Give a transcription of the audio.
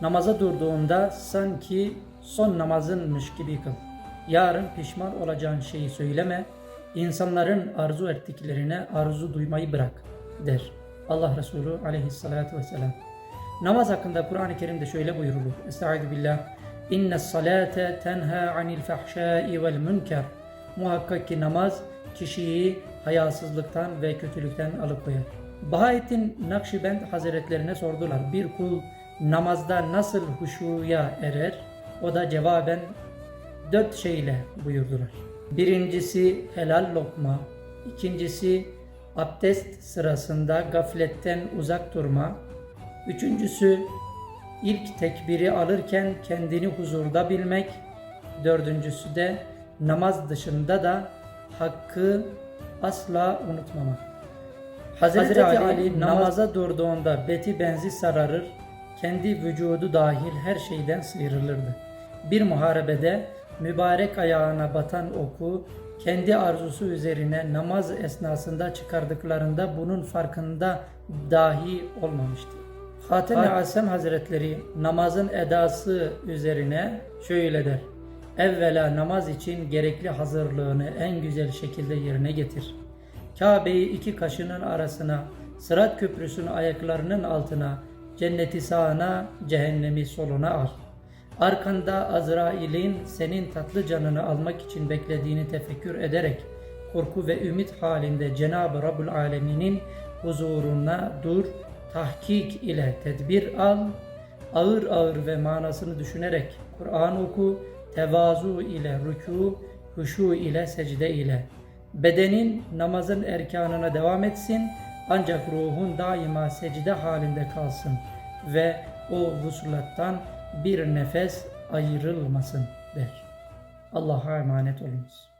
Namaza durduğunda sanki son namazınmış gibi kıl. Yarın pişman olacağın şeyi söyleme. İnsanların arzu ettiklerine arzu duymayı bırak der. Allah Resulü aleyhissalatu vesselam. Namaz hakkında Kur'an-ı Kerim'de şöyle buyurulur. Estaizu billah. İnne salate tenha anil fahşai vel münker. Muhakkak ki namaz kişiyi hayasızlıktan ve kötülükten alıkoyar. Bahaettin Nakşibend Hazretlerine sordular. Bir kul namazda nasıl huşuya erer? O da cevaben dört şeyle buyurdular. Birincisi helal lokma, ikincisi abdest sırasında gafletten uzak durma, üçüncüsü ilk tekbiri alırken kendini huzurda bilmek, dördüncüsü de namaz dışında da hakkı asla unutmamak. Hazreti, Ali, namaza durduğunda beti benzi sararır, kendi vücudu dahil her şeyden sıyrılırdı. Bir muharebede mübarek ayağına batan oku kendi arzusu üzerine namaz esnasında çıkardıklarında bunun farkında dahi olmamıştı. Hatem-i Asem Hazretleri namazın edası üzerine şöyle der. Evvela namaz için gerekli hazırlığını en güzel şekilde yerine getir. Kabe'yi iki kaşının arasına, Sırat Köprüsü'nün ayaklarının altına, cenneti sağına, cehennemi soluna al. Arkanda Azrail'in senin tatlı canını almak için beklediğini tefekkür ederek, korku ve ümit halinde Cenab-ı Rabbül Alemin'in huzuruna dur, tahkik ile tedbir al, ağır ağır ve manasını düşünerek Kur'an oku, tevazu ile rükû, huşu ile secde ile. Bedenin namazın erkanına devam etsin ancak ruhun daima secde halinde kalsın ve o vuslattan bir nefes ayrılmasın der. Allah'a emanet olunuz.